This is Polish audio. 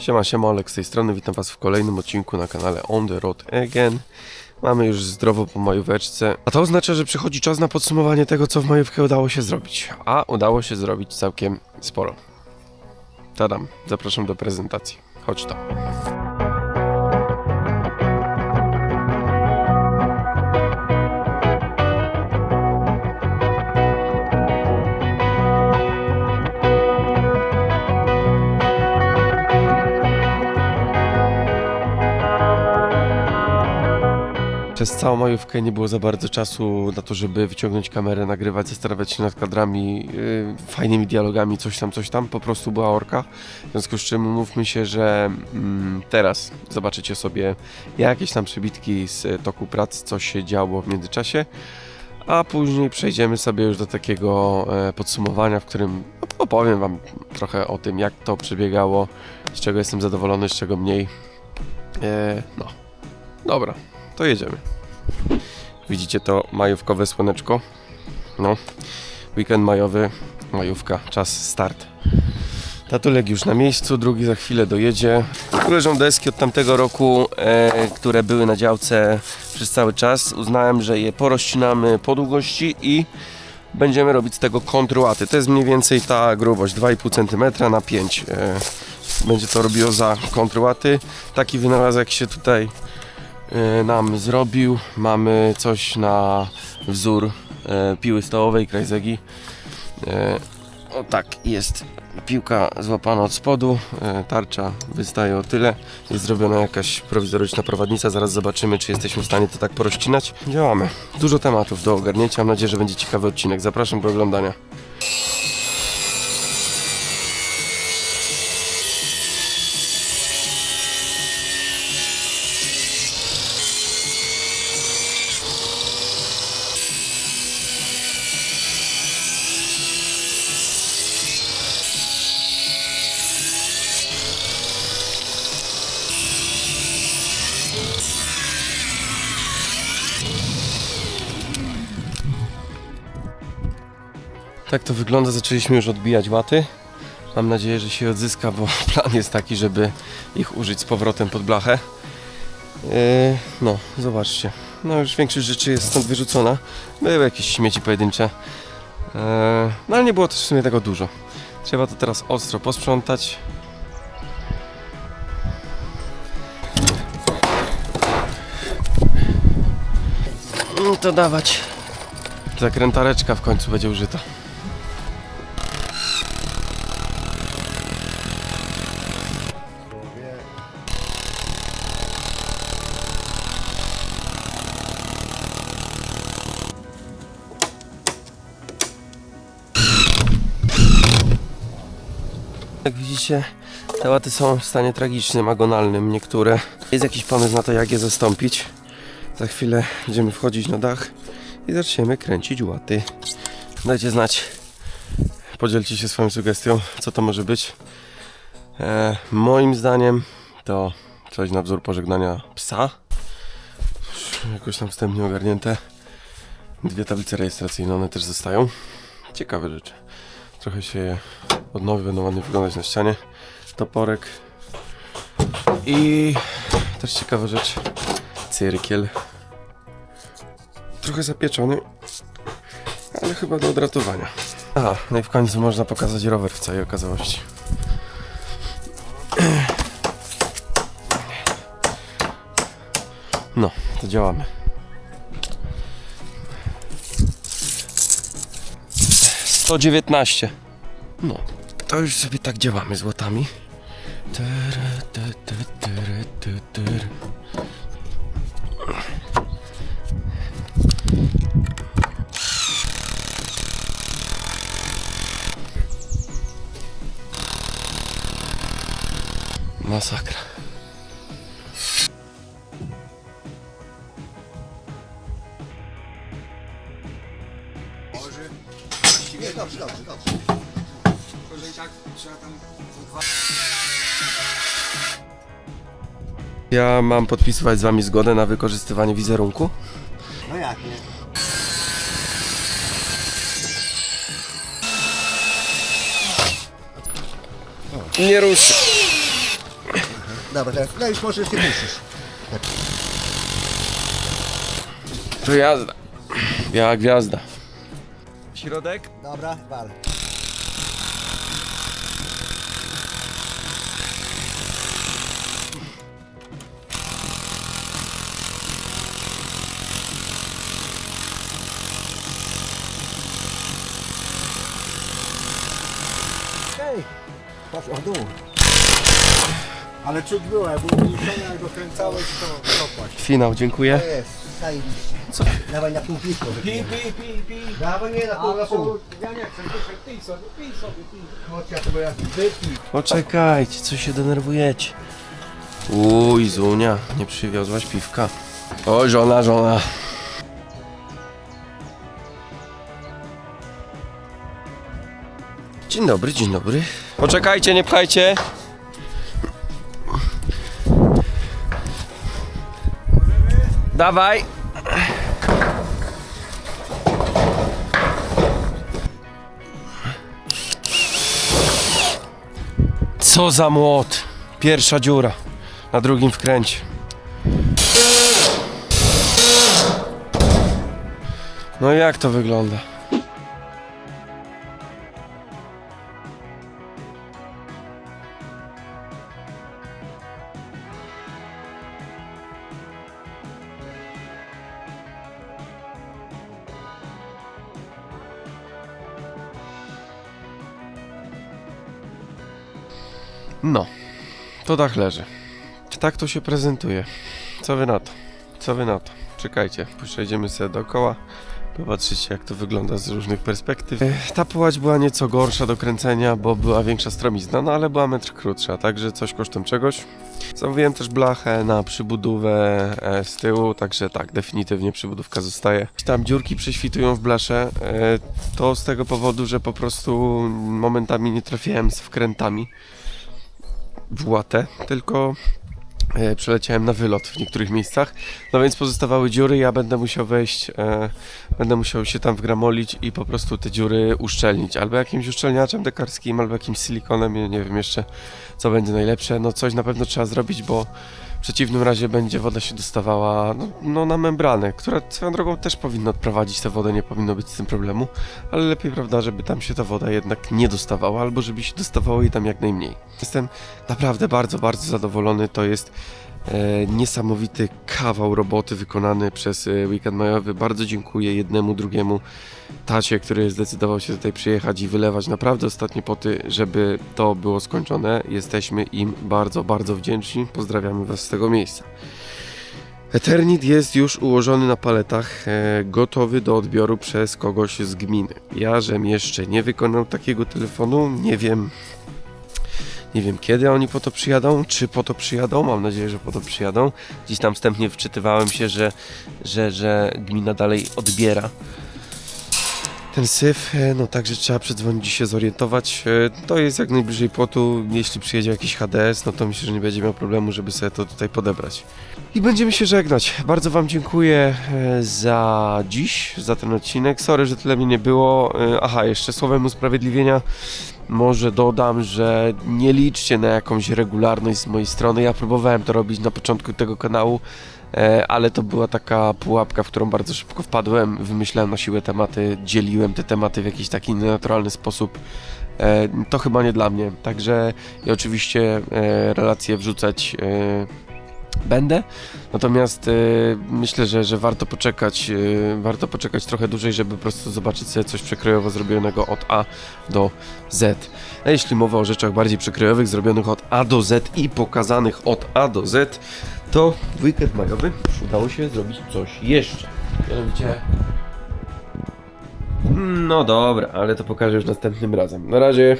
Siema, siema, Olek z tej strony, witam Was w kolejnym odcinku na kanale On The Road Again. Mamy już zdrowo po majóweczce, a to oznacza, że przychodzi czas na podsumowanie tego, co w majówkę udało się zrobić. A udało się zrobić całkiem sporo. Tadam, zapraszam do prezentacji. Chodź tam. Przez całą majówkę nie było za bardzo czasu na to, żeby wyciągnąć kamerę, nagrywać, zastanawiać się nad kadrami, yy, fajnymi dialogami, coś tam, coś tam. Po prostu była orka. W związku z czym mówmy się, że mm, teraz zobaczycie sobie jakieś tam przebitki z toku prac, co się działo w międzyczasie. A później przejdziemy sobie już do takiego e, podsumowania, w którym opowiem Wam trochę o tym, jak to przebiegało, z czego jestem zadowolony, z czego mniej. E, no, dobra, to jedziemy. Widzicie to majówkowe słoneczko? No, weekend majowy, majówka, czas start. Tatulek już na miejscu, drugi za chwilę dojedzie. Tu leżą deski od tamtego roku, e, które były na działce przez cały czas. Uznałem, że je porozcinamy po długości i będziemy robić z tego kontruaty. To jest mniej więcej ta grubość 2,5 cm na 5 e, Będzie to robiło za kontruaty. Taki wynalazek się tutaj nam zrobił. Mamy coś na wzór e, piły stołowej Krajzegi. E, o tak, jest piłka złapana od spodu, tarcza wystaje o tyle. Jest zrobiona jakaś prowizoryczna prowadnica, zaraz zobaczymy, czy jesteśmy w stanie to tak porozcinać. Działamy. Dużo tematów do ogarnięcia, mam nadzieję, że będzie ciekawy odcinek. Zapraszam do oglądania. Tak to wygląda, zaczęliśmy już odbijać łaty. Mam nadzieję, że się odzyska, bo plan jest taki, żeby ich użyć z powrotem pod blachę. Yy, no, zobaczcie. No już większość rzeczy jest stąd wyrzucona. Były jakieś śmieci pojedyncze. Yy, no ale nie było też w sumie tego dużo. Trzeba to teraz ostro posprzątać. I to dawać. Zakrętareczka w końcu będzie użyta. Jak widzicie, te łaty są w stanie tragicznym, agonalnym niektóre. Jest jakiś pomysł na to, jak je zastąpić. Za chwilę będziemy wchodzić na dach i zaczniemy kręcić łaty. Dajcie znać, podzielcie się swoją sugestią, co to może być. E, moim zdaniem to coś na wzór pożegnania psa. Jakoś tam wstępnie ogarnięte. Dwie tablice rejestracyjne, one też zostają. Ciekawe rzeczy. Trochę się je odnowi, będą ładnie wyglądać na ścianie. Toporek. I też ciekawa rzecz. Cyrkiel. Trochę zapieczony, ale chyba do odratowania. Aha, no i w końcu można pokazać rower w całej okazałości. No, to działamy. Sto dziewiętnaście. No, to już sobie tak działamy z łotami. Ty, ty, tyry, ty, tyry. Masakra. Ja mam podpisywać z wami zgodę na wykorzystywanie wizerunku. No jak nie? Nie ruszy. Dobra, teraz no już możesz się puścić. To jazda. Biała gwiazda. Środek? Dobra, wal. Poszło w dół. Ale czuć było, jak był uniesiony, jak dokręcałeś, to propaść. Finał, dziękuję. To jest, zajebiście. Co? Dawaj na pół piwko. Pi, wypijemy. pi, pi, pi. Dawaj nie na pół, na pół. Ja nie chcę, proszę, pij sobie, pij sobie, pij. Chodź, ja sobie jak wypij. Poczekajcie, co się denerwujecie? Uj, Zunia, nie przywiozłaś piwka. O, żona, żona. Dzień dobry, dzień dobry. Poczekajcie, nie pchajcie. Dawaj. Co za młot. Pierwsza dziura. Na drugim wkręcie. No jak to wygląda? No, to dach leży. Tak to się prezentuje. Co wy na to? Co wy na to? Czekajcie, przejdziemy sobie dookoła. Popatrzycie jak to wygląda z różnych perspektyw. Ta połać była nieco gorsza do kręcenia, bo była większa stromizna, no ale była metr krótsza, także coś kosztem czegoś. Zamówiłem też blachę na przybudówę e, z tyłu, także tak, definitywnie przybudówka zostaje. Tam dziurki prześwitują w blasze, e, to z tego powodu, że po prostu momentami nie trafiałem z wkrętami w łatę, tylko e, przeleciałem na wylot w niektórych miejscach. No więc pozostawały dziury, ja będę musiał wejść, e, będę musiał się tam wgramolić i po prostu te dziury uszczelnić. Albo jakimś uszczelniaczem dekarskim, albo jakimś silikonem, ja nie wiem jeszcze co będzie najlepsze. No coś na pewno trzeba zrobić, bo w przeciwnym razie będzie woda się dostawała no, no na membranę, która swoją drogą też powinna odprowadzić tę wodę, nie powinno być z tym problemu, ale lepiej prawda, żeby tam się ta woda jednak nie dostawała, albo żeby się dostawało jej tam jak najmniej. Jestem naprawdę bardzo, bardzo zadowolony. To jest niesamowity kawał roboty wykonany przez e, Weekend Majowy. Bardzo dziękuję jednemu, drugiemu tacie, który zdecydował się tutaj przyjechać i wylewać naprawdę ostatnie poty, żeby to było skończone. Jesteśmy im bardzo, bardzo wdzięczni. Pozdrawiamy Was z tego miejsca. Eternit jest już ułożony na paletach, e, gotowy do odbioru przez kogoś z gminy. Ja, żem jeszcze nie wykonał takiego telefonu, nie wiem, nie wiem kiedy oni po to przyjadą, czy po to przyjadą, mam nadzieję, że po to przyjadą. Gdzieś tam wstępnie wczytywałem się, że, że, że gmina dalej odbiera ten syf, e, no także trzeba przedzwonić i się zorientować. E, To jest jak najbliżej płotu. Jeśli przyjedzie jakiś HDS, no to myślę, że nie będzie miał problemu, żeby sobie to tutaj podebrać. I będziemy się żegnać. Bardzo Wam dziękuję e, za dziś, za ten odcinek. Sorry, że tyle mnie nie było. Aha, jeszcze słowem usprawiedliwienia może dodam, że nie liczcie na jakąś regularność z mojej strony. Ja próbowałem to robić na początku tego kanału, e, ale to była taka pułapka, w którą bardzo szybko wpadłem. Wymyślałem na siłę tematy, dzieliłem te tematy w jakiś taki naturalny sposób. E, To chyba nie dla mnie. Także ja oczywiście e, relacje wrzucać będę. Natomiast e, myślę, że, że warto poczekać, e, warto poczekać trochę dłużej, żeby po prostu zobaczyć sobie coś przekrojowo zrobionego od A do Z. A jeśli mowa o rzeczach bardziej przekrojowych, zrobionych od A do Z i pokazanych od A do Z, to w weekend majowy udało się zrobić coś jeszcze. Mianowicie... No dobra, ale to pokażę już następnym razem. Na razie.